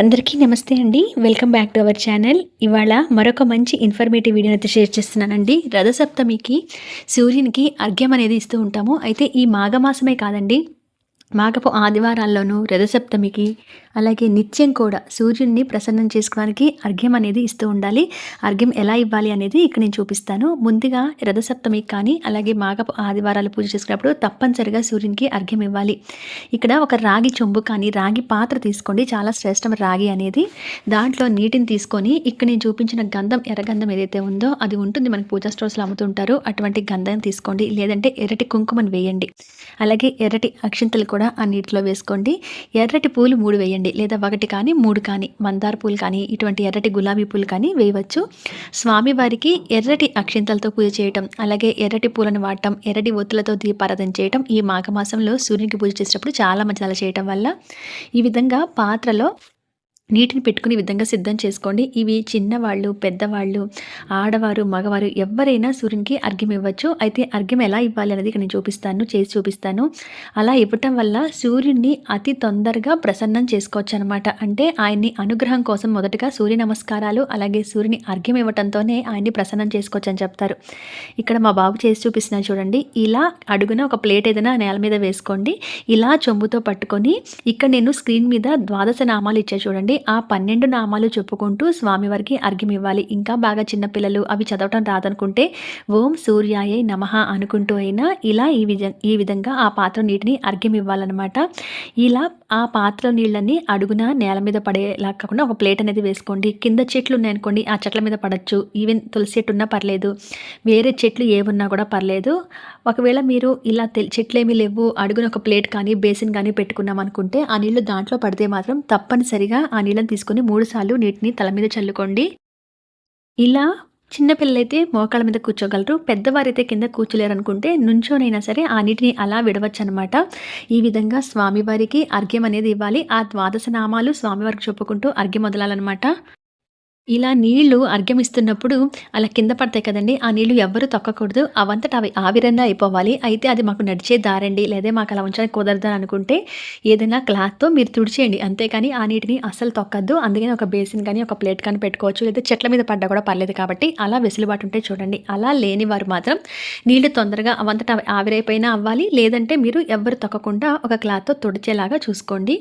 అందరికీ నమస్తే అండి. Welcome back to our channel. ఇవాళ మరొక మంచి ఇన్ఫర్మేటివ్ వీడియోని అయితే షేర్ చేస్తున్నానండి. రథసప్తమికి సూర్యునికి అర్ఘ్యం అనేది ఇస్తూ ఉంటాము. అయితే ఈ మాఘమాసమే కాదండి. మాఘపు ఆదివారాల్లోనూ రథసప్తమికి అలాగే నిత్యం కూడా సూర్యుడిని ప్రసన్నం చేసుకోవడానికి అర్ఘ్యం అనేది ఇస్తూ ఉండాలి. అర్ఘ్యం ఎలా ఇవ్వాలి అనేది ఇక్కడ నేను చూపిస్తాను. ముందుగా రథసప్తమికి కానీ అలాగే మాఘపు ఆదివారాలు పూజ చేసుకున్నప్పుడు తప్పనిసరిగా సూర్యునికి అర్ఘ్యం ఇవ్వాలి. ఇక్కడ ఒక రాగి చెంబు కానీ రాగి పాత్ర తీసుకోండి. చాలా శ్రేష్టం రాగి అనేది. దాంట్లో నీటిని తీసుకొని ఇక్కడ నేను చూపించిన గంధం ఎర్రగంధం ఏదైతే ఉందో అది ఉంటుంది. మనకి పూజా స్టోర్స్లో అమ్ముతుంటారు. అటువంటి గంధం తీసుకోండి. లేదంటే ఎర్రటి కుంకుమని వేయండి. అలాగే ఎర్రటి అక్షింతలు కూడా ఆ నీటిలో వేసుకోండి. ఎర్రటి పూలు మూడు వేయండి. లేదా ఒకటి కానీ మూడు కానీ మందార పూలు కానీ ఇటువంటి ఎర్రటి గులాబీ పూలు కానీ వేయవచ్చు. స్వామివారికి ఎర్రటి అక్షింతలతో పూజ చేయటం అలాగే ఎర్రటి పూలను వాడటం ఎర్రటి ఒత్తులతో దీపారాధన చేయటం ఈ మాఘమాసంలో సూర్యునికి పూజ చేసేటప్పుడు చాలా మంచి అలా చేయటం వల్ల ఈ విధంగా పాత్రలో నీటిని పెట్టుకుని విధంగా సిద్ధం చేసుకోండి. ఇవి చిన్నవాళ్ళు పెద్దవాళ్ళు ఆడవారు మగవారు ఎవరైనా సూర్యునికి అర్ఘ్యం ఇవ్వచ్చు. అయితే అర్ఘ్యం ఎలా ఇవ్వాలి అనేది ఇక్కడ నేను చూపిస్తాను చేసి చూపిస్తాను. అలా ఇవ్వటం వల్ల సూర్యుడిని అతి తొందరగా ప్రసన్నం చేసుకోవచ్చు అనమాట అంటే ఆయన్ని అనుగ్రహం కోసం మొదటగా సూర్య నమస్కారాలు అలాగే సూర్యుని అర్ఘ్యం ఇవ్వటంతోనే ఆయన్ని ప్రసన్నం చేసుకోవచ్చు అని చెప్తారు. ఇక్కడ మా బాబు చేసి చూపిస్తున్నా చూడండి. ఇలా అడుగున ఒక ప్లేట్ ఏదైనా నేల మీద వేసుకోండి. ఇలా చెంబుతో పట్టుకొని ఇక్కడ నేను స్క్రీన్ మీద ద్వాదశ నామాలు ఇచ్చా చూడండి. ఆ పన్నెండు నామాలు చెప్పుకుంటూ స్వామివారికి అర్ఘ్యం ఇవ్వాలి ఇంకా బాగా చిన్నపిల్లలు అవి చదవటం రాదనుకుంటే ఓం సూర్యాయే నమః అనుకుంటూ అయినా ఇలా ఈ విధ ఈ విధంగా ఆ పాత్ర నీటిని అర్ఘ్యం ఇవ్వాలన్నమాట ఇలా ఆ పాత్ర నీళ్ళని అడుగున నేల మీద పడేలా కాకుండా ఒక ప్లేట్ అనేది వేసుకోండి. కింద చెట్లు ఉన్నాయనుకోండి ఆ చెట్ల మీద పడచ్చు. ఈవెన్ తులసి చెట్టు ఉన్నా పర్లేదు. వేరే చెట్లు ఏమున్నా కూడా పర్లేదు. ఒకవేళ మీరు ఇలా చెట్లు ఏమీ లేవు అడుగున ఒక ప్లేట్ కానీ బేసిన్ కానీ పెట్టుకున్నాం అనుకుంటే ఆ నీళ్ళు దాంట్లో పడితే మాత్రం తప్పనిసరిగా ఆ నీళ్ళని తీసుకొని మూడుసార్లు నీటిని తల మీద చల్లుకోండి. ఇలా చిన్నపిల్లలైతే మోకాళ్ళ మీద కూర్చోగలరు. పెద్దవారైతే కింద కూర్చోలేరు అనుకుంటే నుంచోనైనా సరే ఆ నీటిని అలా విడవచ్చు అనమాట ఈ విధంగా స్వామివారికి అర్ఘ్యం అనేది ఇవ్వాలి. ఆ ద్వాదశ నామాలు స్వామివారికి చెప్పుకుంటూ అర్ఘ్యం వదలాలన్నమాట ఇలా నీళ్ళు అర్ఘ్యం ఇస్తున్నప్పుడు అలా కింద పడతాయి కదండి. ఆ నీళ్ళు ఎవ్వరూ తొక్కకూడదు. అవంతట అవి ఆవిరంగా అయిపోవాలి. అయితే అది మాకు నడిచే దారండి. లేదా మాకు అలా ఉంచడానికి కుదరదు అనుకుంటే ఏదైనా క్లాత్తో మీరు తుడిచేయండి. అంతేకాని ఆ నీటిని అస్సలు తొక్కద్దు. అందుకని ఒక బేసిన్ కానీ ఒక ప్లేట్ కానీ పెట్టుకోవచ్చు. లేదా చెట్ల మీద పడ్డా కూడా పర్లేదు కాబట్టి అలా వెసులుబాటు ఉంటే చూడండి. అలా లేని వారు మాత్రం నీళ్ళు తొందరగా అవంతట ఆవిరైపోయినా అవ్వాలి. లేదంటే మీరు ఎవ్వరు తొక్కకుండా ఒక క్లాత్తో తుడిచేలాగా చూసుకోండి.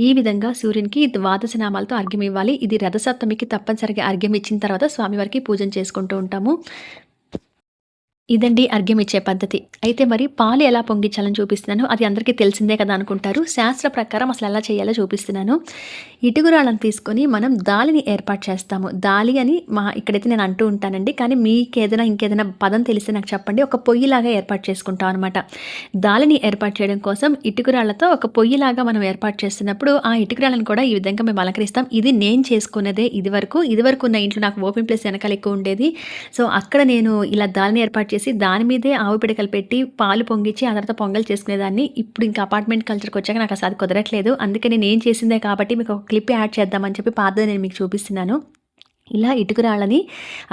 ఈ విధంగా సూర్యునికి ద్వాదశ నామాలతో అర్ఘ్యం ఇవ్వాలి ఇది రథసప్తమికి స్వామివారికి అర్ఘ్యం ఇచ్చిన తర్వాత స్వామివారికి పూజ చేసుకుంటూ ఉంటాము. ఇదండి అర్ఘ్యం ఇచ్చే పద్ధతి. అయితే మరి పాలు ఎలా పొంగించాలని చూపిస్తున్నాను? అది అందరికీ తెలిసిందే కదా అనుకుంటారు. శాస్త్ర ప్రకారం అసలు ఎలా చేయాలో చూపిస్తున్నాను. ఇటుగురాళ్ళని తీసుకొని మనం దాలిని ఏర్పాటు చేస్తాము. దాలి అని మా ఇక్కడైతే నేను అంటూ ఉంటానండి. కానీ మీకు ఏదైనా ఇంకేదైనా పదం తెలిస్తే నాకు చెప్పండి. ఒక పొయ్యిలాగా ఏర్పాటు చేసుకుంటాం అనమాట దాలిని ఏర్పాటు చేయడం కోసం ఇటుకురాళ్ళతో ఒక పొయ్యిలాగా మనం ఏర్పాటు చేస్తున్నప్పుడు ఆ ఇటుకురాళ్ళని కూడా ఈ విధంగా మేము అలంకరిస్తాం. ఇది నేను చేసుకున్నదే ఇది వరకు. ఇది వరకు ఉన్న ఇంట్లో నాకు ఓపెన్ ప్లేస్ వెనకాల ఎక్కువ ఉండేది. సో అక్కడ నేను ఇలా దాలిని ఏర్పాటు చేసి దాని మీదే ఆవు పిడకలు పెట్టి పాలు పొంగిచ్చి ఆ తర్వాత పొంగల్ చేసుకునేదాన్ని. ఇప్పుడు ఇంకా అపార్ట్మెంట్ కల్చర్కి వచ్చాక నాకు అసలు అది కుదరట్లేదు. అందుకే నేను ఏం చేసిందే కాబట్టి మీకు ఒక క్లిప్ యాడ్ చేద్దామని చెప్పి పాతది నేను మీకు చూపిస్తున్నాను. ఇలా ఇటుకురాళ్ళని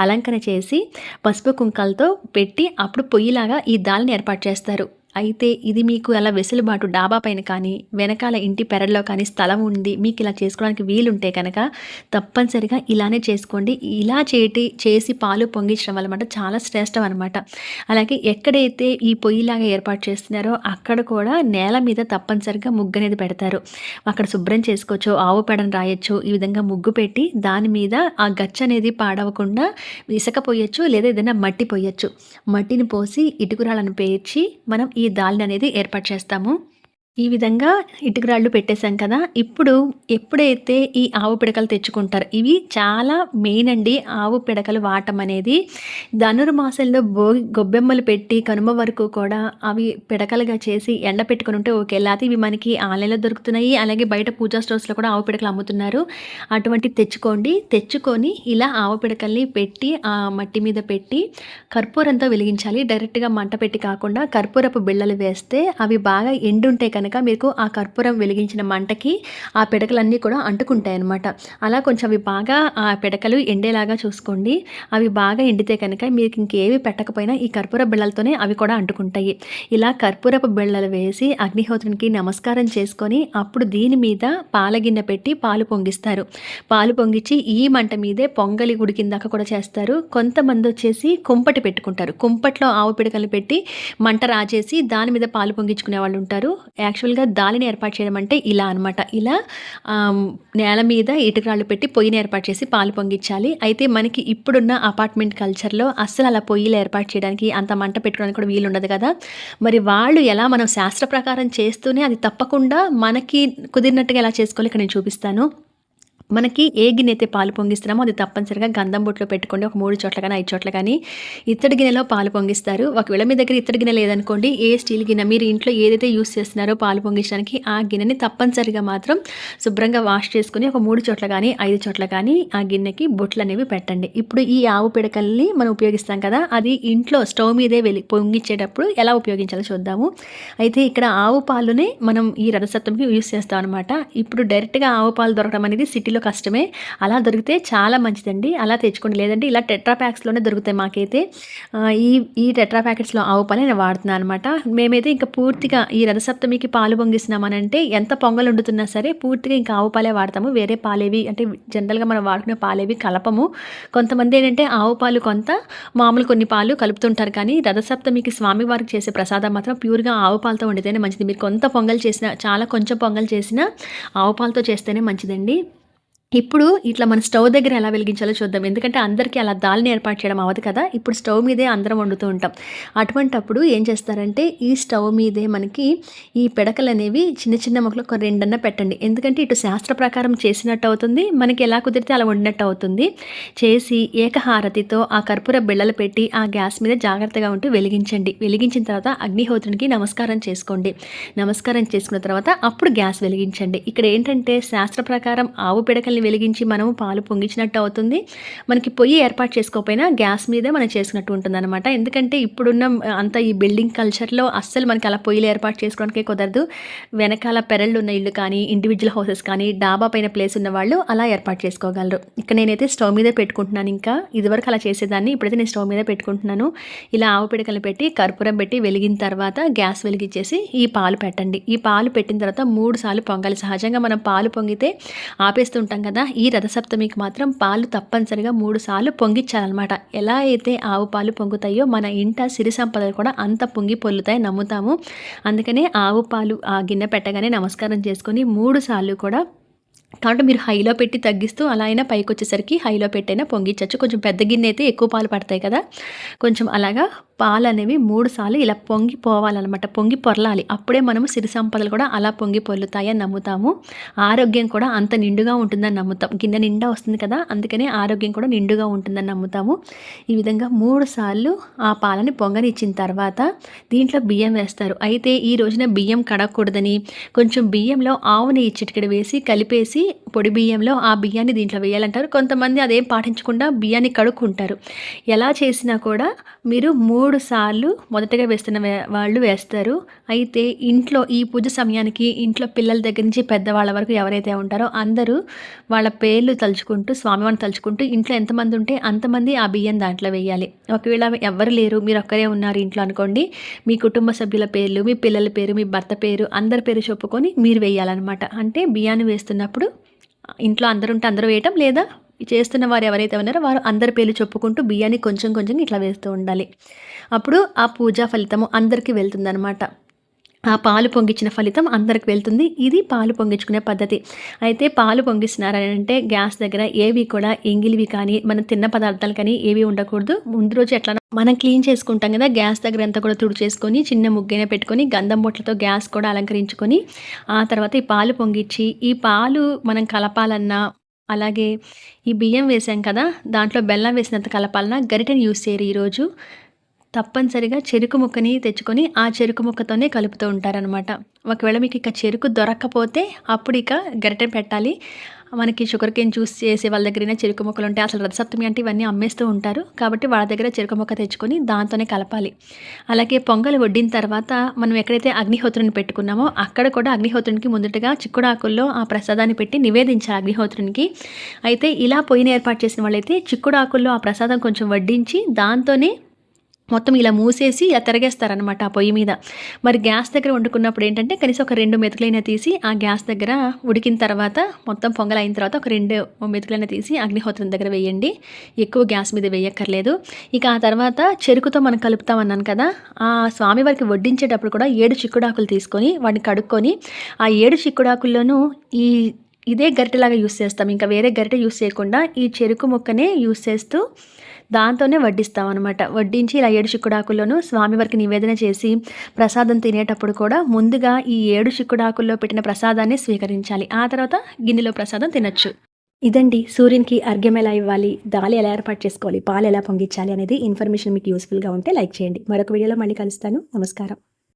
అలంకరణ చేసి పసుపు కుంకాలతో పెట్టి అప్పుడు పొయ్యిలాగా ఈ దాల్ని ఏర్పాటు చేస్తారు. అయితే ఇది మీకు అలా వెసులుబాటు డాబా పైన కానీ వెనకాల ఇంటి పెరట్లో కానీ స్థలం ఉంది మీకు ఇలా చేసుకోవడానికి వీలుంటే కనుక తప్పనిసరిగా ఇలానే చేసుకోండి. ఇలా చేటి చేసి పాలు పొంగించడం వల్ల చాలా శ్రేష్టం అనమాట అలాగే ఎక్కడైతే ఈ పొయ్యిలాగా ఏర్పాటు చేస్తున్నారో అక్కడ కూడా నేల మీద తప్పనిసరిగా ముగ్గు అనేది పెడతారు. అక్కడ శుభ్రం చేసుకోవచ్చు ఆవు పెడను రాయొచ్చు ఈ విధంగా ముగ్గు పెట్టి దాని మీద ఆ గచ్చ అనేది పాడవకుండా ఇసుక పోయొచ్చు లేదా ఏదైనా మట్టి పోయొచ్చు. మట్టిని పోసి ఇటుకురాళ్ళను పేర్చి మనం ఈ దాల్ని అనేది ఏర్పాటు చేస్తాము. ఈ విధంగా ఇటుకరాళ్ళు పెట్టేశాం కదా. ఇప్పుడు ఎప్పుడైతే ఈ ఆవు పిడకలు తెచ్చుకుంటారు ఇవి చాలా మెయిన్ అండి ఆవు పిడకలు వాడటం అనేది. ధనుర్మాసంలో భోగి గొబ్బెమ్మలు పెట్టి కనుమ వరకు కూడా అవి పిడకలుగా చేసి ఎండ పెట్టుకుని ఉంటే ఓకే. లేకపోతే ఇవి మనకి ఆన్లైన్లో దొరుకుతున్నాయి. అలాగే బయట పూజా స్టోర్స్లో కూడా ఆవు పిడకలు అమ్ముతున్నారు. అటువంటి తెచ్చుకోండి. తెచ్చుకొని ఇలా ఆవు పిడకల్ని పెట్టి ఆ మట్టి మీద పెట్టి కర్పూరంతో వెలిగించాలి. డైరెక్ట్గా మంట పెట్టి కాకుండా కర్పూరపు బిళ్ళలు వేస్తే అవి బాగా ఎండుంటాయి కనుక కనుక మీకు ఆ కర్పూరం వెలిగించిన మంటకి ఆ పిడకలన్నీ కూడా అంటుకుంటాయి అనమాట అలా కొంచెం అవి బాగా ఆ పిడకలు ఎండేలాగా చూసుకోండి. అవి బాగా ఎండితే కనుక మీకు ఇంకేవి పెట్టకపోయినా ఈ కర్పూర బిళ్ళలతోనే అవి కూడా అంటుకుంటాయి. ఇలా కర్పూరపు బిళ్ళలు వేసి అగ్నిహోత్రునికి నమస్కారం చేసుకొని అప్పుడు దీని మీద పాలగిన్నె పెట్టి పాలు పొంగిస్తారు. పాలు పొంగించి ఈ మంట మీదే పొంగలి ఉడికిందాక కూడా చేస్తారు. కొంతమంది వచ్చేసి కుంపటి పెట్టుకుంటారు. కుంపట్లో ఆవు పిడకలు పెట్టి మంట రాజేసి దాని మీద పాలు పొంగించుకునే వాళ్ళు ఉంటారు. యాక్చువల్గా దాలిని ఏర్పాటు చేయడం అంటే ఇలా అనమాట ఇలా నేల మీద ఇటుకరాళ్ళు పెట్టి పొయ్యిని ఏర్పాటు చేసి పాలు పొంగించాలి. అయితే మనకి ఇప్పుడున్న అపార్ట్మెంట్ కల్చర్లో అస్సలు అలా పొయ్యిలు ఏర్పాటు చేయడానికి అంత మంట పెట్టుకోవడానికి కూడా వీలు ఉండదు కదా. మరి వాళ్ళు ఎలా మనం శాస్త్ర ప్రకారం చేస్తూనే అది తప్పకుండా మనకి కుదిరినట్టుగా ఎలా చేసుకోవాలి? ఇక్కడ నేను చూపిస్తాను. మనకి ఏ గిన్నె అయితే పాలు పొంగిస్తున్నామో అది తప్పనిసరిగా గంధం బొట్లో పెట్టుకోండి. ఒక మూడు చోట్ల కానీ ఐదు చోట్ల కానీ ఇత్తడి గిన్నెలో పాలు పొంగిస్తారు. ఒకవేళ మీ దగ్గర ఇత్తడి గిన్నె లేదనుకోండి ఏ స్టీల్ గిన్నె మీరు ఇంట్లో ఏదైతే యూస్ చేస్తున్నారో పాలు పొంగించడానికి ఆ గిన్నెని తప్పనిసరిగా మాత్రం శుభ్రంగా వాష్ చేసుకుని ఒక మూడు చోట్ల కానీ ఐదు చోట్ల కానీ ఆ గిన్నెకి బొట్లు అనేవి పెట్టండి. ఇప్పుడు ఈ ఆవు పిడకల్ని మనం ఉపయోగిస్తాం కదా అది ఇంట్లో స్టవ్ మీదే వెళ్ళి పొంగించేటప్పుడు ఎలా ఉపయోగించాలో చూద్దాము. అయితే ఇక్కడ ఆవు పాలునే మనం ఈ రథసప్తమికి యూస్ చేస్తాం అనమాట ఇప్పుడు డైరెక్ట్గా ఆవు పాలు దొరకడం అనేది సిటీలో కష్టమే. అలా దొరికితే చాలా మంచిదండి. అలా తెచ్చుకోండి. లేదంటే ఇలా టెట్రా ప్యాక్స్లోనే దొరుకుతాయి మాకైతే. ఈ ఈ టెట్రా ప్యాకెట్స్లో ఆవు పాలే నేను వాడుతున్నాను అనమాట. మేమైతే ఇంకా పూర్తిగా ఈ రథసప్తమికి పాలు పొంగిస్తున్నామనంటే ఎంత పొంగలు వండుతున్నా సరే పూర్తిగా ఇంకా ఆవు పాలే వాడతాము. వేరే పాలేవి అంటే జనరల్గా మనం వాడుకునే పాలేవి కలపము. కొంతమంది ఏంటంటే ఆవు పాలు కొంత మామూలు కొన్ని పాలు కలుపుతుంటారు కానీ రథసప్తమికి స్వామివారికి చేసే ప్రసాదం మాత్రం ప్యూర్గా ఆవు పాలతో వండితేనే మంచిది. మీరు కొంత పొంగల్ చేసినా చాలా కొంచెం పొంగల్ చేసినా ఆవు పాలతో చేస్తేనే మంచిదండి. ఇప్పుడు ఇట్లా మన స్టవ్ దగ్గర ఎలా వెలిగించాలో చూద్దాం. ఎందుకంటే అందరికీ అలా దాల్ని ఏర్పాటు చేయడం అవ్వదు కదా. ఇప్పుడు స్టవ్ మీదే అందరం వండుతూ ఉంటాం. అటువంటప్పుడు ఏం చేస్తారంటే ఈ స్టవ్ మీదే మనకి ఈ పిడకలు అనేవి చిన్న చిన్న మొక్కలు ఒక రెండన్న పెట్టండి. ఎందుకంటే ఇటు శాస్త్ర ప్రకారం చేసినట్టు అవుతుంది. మనకి ఎలా కుదిరితే అలా వండినట్టు అవుతుంది. చేసి ఏకహారతితో ఆ కర్పూర బిళ్ళలు పెట్టి ఆ గ్యాస్ మీద జాగ్రత్తగా ఉంటూ వెలిగించండి. వెలిగించిన తర్వాత అగ్నిహోత్రునికి నమస్కారం చేసుకోండి. నమస్కారం చేసుకున్న తర్వాత అప్పుడు గ్యాస్ వెలిగించండి. ఇక్కడ ఏంటంటే శాస్త్ర ప్రకారం ఆవు పిడకల్ని వెలిగించి మనం పాలు పొంగించినట్టు అవుతుంది. మనకి పొయ్యి ఏర్పాటు చేసుకోకపోయినా గ్యాస్ మీదే మనం చేసుకున్నట్టు ఉంటుంది అనమాట ఎందుకంటే ఇప్పుడున్న అంత ఈ బిల్డింగ్ కల్చర్లో అస్సలు మనకి అలా పొయ్యిలు ఏర్పాటు చేసుకోవడానికే కుదరదు. వెనకాల పెరళ్ళు ఉన్న ఇల్లు కానీ ఇండివిజువల్ హౌసెస్ కానీ డాబా పైన ప్లేస్ ఉన్న వాళ్ళు అలా ఏర్పాటు చేసుకోగలరు. ఇక్కడ నేనైతే స్టవ్ మీదే పెట్టుకుంటున్నాను ఇంకా. ఇదివరకు అలా చేసేదాన్ని ఇప్పుడైతే నేను స్టవ్ మీద పెట్టుకుంటున్నాను. ఇలా ఆవు పిడకలు పెట్టి కర్పూరం పెట్టి వెలిగిన తర్వాత గ్యాస్ వెలిగించేసి ఈ పాలు పెట్టండి. ఈ పాలు పెట్టిన తర్వాత మూడు సార్లు పొంగాలి. సహజంగా మనం పాలు పొంగితే ఆపేస్తుంటాం కదా? ఈ రథసప్తమికి మాత్రం పాలు తప్పనిసరిగా మూడు సార్లు పొంగిచ్చాలన్నమాట ఎలా అయితే ఆవు పాలు పొంగుతాయో మన ఇంట సిరి సంపదలు కూడా అంత పొంగి పొల్లుతాయి నమ్ముతాము. అందుకనే ఆవు పాలు ఆ గిన్నె పెట్టగానే నమస్కారం చేసుకొని మూడు సార్లు కూడా కాబట్టి మీరు హైలో పెట్టి తగ్గిస్తూ అలా అయినా పైకి వచ్చేసరికి హైలో పెట్టైనా పొంగించవచ్చు కొంచెం పెద్ద గిన్నె అయితే ఎక్కువ పాలు పడతాయి కదా? కొంచెం అలాగా పాలు అనేవి మూడు సార్లు ఇలా పొంగి పోవాలన్నమాట. పొంగి పొరలాలి. అప్పుడే మనము సిరి సంపదలు కూడా అలా పొంగి పొర్లుతాయని నమ్ముతాము. ఆరోగ్యం కూడా అంత నిండుగా ఉంటుందని నమ్ముతాం. గిన్నె నిండా వస్తుంది కదా అందుకనే ఆరోగ్యం కూడా నిండుగా ఉంటుందని నమ్ముతాము. ఈ విధంగా మూడు సార్లు ఆ పాలని పొంగనిచ్చిన తర్వాత దీంట్లో బియ్యం వేస్తారు. అయితే ఈ రోజున బియ్యం కడగకూడదని కొంచెం బియ్యంలో ఆవు నెయ్యి చిటికెడు వేసి కలిపేసి పొడి బియ్యంలో ఆ బియ్యాన్ని దీంట్లో వేయాలంటారు. కొంతమంది అదేం పాటించకుండా బియ్యాన్ని కడుక్కుంటారు. ఎలా చేసినా కూడా మీరు మూడు సార్లు మొదటగా వేస్తున్న వాళ్ళు వేస్తారు. అయితే ఇంట్లో ఈ పూజ సమయానికి ఇంట్లో పిల్లల దగ్గర నుంచి పెద్దవాళ్ళ వరకు ఎవరైతే ఉంటారో అందరూ వాళ్ళ పేర్లు తలుచుకుంటూ స్వామివారిని తలుచుకుంటూ ఇంట్లో ఎంతమంది ఉంటే అంతమంది ఆ బియ్యం దాంట్లో వేయాలి. ఒకవేళ ఎవరు లేరు మీరు ఒక్కరే ఉన్నారు ఇంట్లో అనుకోండి మీ కుటుంబ సభ్యుల పేర్లు మీ పిల్లల పేరు మీ భర్త పేరు అందరి పేరు చెప్పుకొని మీరు వేయాలన్నమాట. అంటే బియ్యాన్ని వేస్తున్నప్పుడు ఇంట్లో అందరుంటే అందరూ వేయటం లేదా చేస్తున్న వారు ఎవరైతే ఉన్నారో వారు అందరి పేర్లు చెప్పుకుంటూ బియ్యాన్ని కొంచెం కొంచెం ఇట్లా వేస్తూ ఉండాలి. అప్పుడు ఆ పూజా ఫలితము అందరికీ వెళ్తుందనమాట ఆ పాలు పొంగించిన ఫలితం అందరికి వెళ్తుంది. ఇది పాలు పొంగించుకునే పద్ధతి. అయితే పాలు పొంగిస్తున్నారని అంటే గ్యాస్ దగ్గర ఏవి కూడా ఎంగిలివి కానీ మనం తిన్న పదార్థాలు కానీ ఏవి ఉండకూడదు. ముందు రోజు ఎట్లా మనం క్లీన్ చేసుకుంటాం కదా గ్యాస్ దగ్గర అంతా కూడా తుడి చేసుకొని చిన్న ముగ్గైన పెట్టుకొని గంధం బొట్లతో గ్యాస్ కూడా అలంకరించుకొని ఆ తర్వాత ఈ పాలు పొంగిచ్చి ఈ పాలు మనం కలపాలన్నా అలాగే ఈ బియ్యం వేసాం కదా దాంట్లో బెల్లం వేసినంత కలపాలన్నా గరిటెని యూస్ చేయరు ఈరోజు. తప్పనిసరిగా చెరుకు ముక్కని తెచ్చుకొని ఆ చెరుకు ముక్కతోనే కలుపుతూ ఉంటారనమాట ఒకవేళ మీకు ఇక చెరుకు దొరక్కపోతే అప్పుడు ఇక గరిటె పెట్టాలి. మనకి షుగర్ కేన్ జ్యూస్ చేసే వాళ్ళ దగ్గర చెరుకు మొక్కలు ఉంటాయి అసలు రథసప్తమి అంటే ఇవన్నీ అమ్మేస్తూ ఉంటారు. కాబట్టి వాళ్ళ దగ్గర చెరుకు మొక్క తెచ్చుకొని దాంతోనే కలపాలి. అలాగే పొంగల్ వడ్డిన తర్వాత మనం ఎక్కడైతే అగ్నిహోత్రుని పెట్టుకున్నామో అక్కడ కూడా అగ్నిహోత్రునికి ముందుటగా చిక్కుడాకుల్లో ఆ ప్రసాదాన్ని పెట్టి నివేదించాలి అగ్నిహోత్రునికి. అయితే ఇలా పొయ్యిని ఏర్పాటు చేసిన వాళ్ళైతే చిక్కుడాకుల్లో ఆ ప్రసాదం కొంచెం వడ్డించి దాంతోనే మొత్తం ఇలా మూసేసి ఇలా తిరగేస్తారనమాట ఆ పొయ్యి మీద. మరి గ్యాస్ దగ్గర వండుకున్నప్పుడు ఏంటంటే కనీసం ఒక రెండు మెతుకులైనా తీసి ఆ గ్యాస్ దగ్గర ఉడికిన తర్వాత మొత్తం పొంగల్ అయిన తర్వాత ఒక రెండు మెతుకులైనా తీసి అగ్నిహోత్రం దగ్గర వేయండి. ఎక్కువ గ్యాస్ మీద వేయక్కర్లేదు. ఇక ఆ తర్వాత చెరుకుతో మనం కలుపుతామన్నాను కదా ఆ స్వామివారికి వడ్డించేటప్పుడు కూడా ఏడు చిక్కుడాకులు తీసుకొని వాటిని కడుక్కొని ఆ ఏడు చిక్కుడాకుల్లోనూ ఈ ఇదే గరిటెలాగా యూస్ చేస్తాం. ఇంకా వేరే గరిటె యూస్ చేయకుండా ఈ చెరుకు ముక్కనే యూస్ చేస్తూ దాంతోనే వడ్డిస్తాం అనమాట వడ్డించి ఇలా ఏడు చిక్కుడాకుల్లోనూ స్వామివారికి నివేదన చేసి ప్రసాదం తినేటప్పుడు కూడా ముందుగా ఈ ఏడు చిక్కుడాకుల్లో పెట్టిన ప్రసాదాన్ని స్వీకరించాలి. ఆ తర్వాత గిన్నెలో ప్రసాదం తినొచ్చు. ఇదండి. సూర్యునికి అర్ఘ్యం ఎలా ఇవ్వాలి? దాలి ఎలా ఏర్పాటు చేసుకోవాలి? పాలు ఎలా పొంగించాలి అనేది ఇన్ఫర్మేషన్ మీకు యూస్ఫుల్గా ఉంటే లైక్ చేయండి. మరొక వీడియోలో మళ్ళీ కలుస్తాను. నమస్కారం.